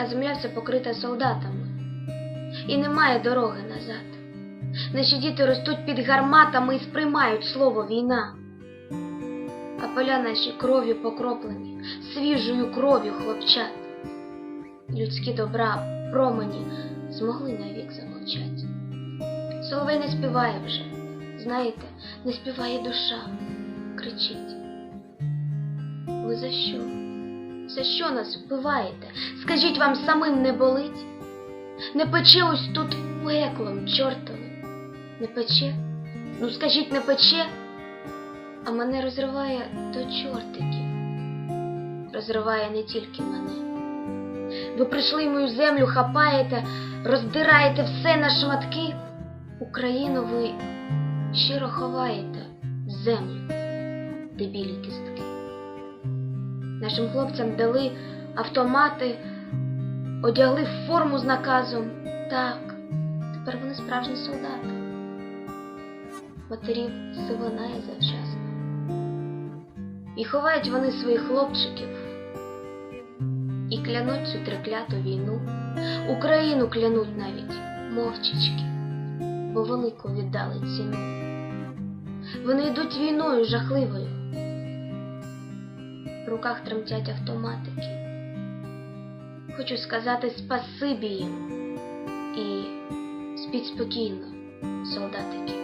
а земля вся покрита солдатами. І немає дороги назад. Наші діти ростуть під гарматами і сприймають слово війна. А поля наші кров'ю покроплені, свіжою кров'ю хлопчат. Людські добра, промені змогли навік замовчать. Соловей не співає вже, знаєте, не співає душа, кричить. Ви за що? За що нас вбиваєте? Скажіть, вам самим не болить? Не пече ось тут пеклом чортовим? Не пече? Ну скажіть, не пече? А мене розриває до чортиків. Розриває не тільки мене. Ви прийшли мою землю, хапаєте, роздираєте все на шматки. Україну ви щиро ховаєте землю, дебілі кістки. Нашим хлопцям дали автомати, одягли форму з наказом. Так, тепер вони справжні солдати. Матерів сивинає завчасно. І ховають вони своїх хлопчиків. І клянуть цю трикляту війну. Україну клянуть навіть мовчечки, бо велику віддали ціну. Вони йдуть війною жахливою. В руках тремтять автоматики. Хочу сказати спасибі їм і спіть спокійно, солдатики.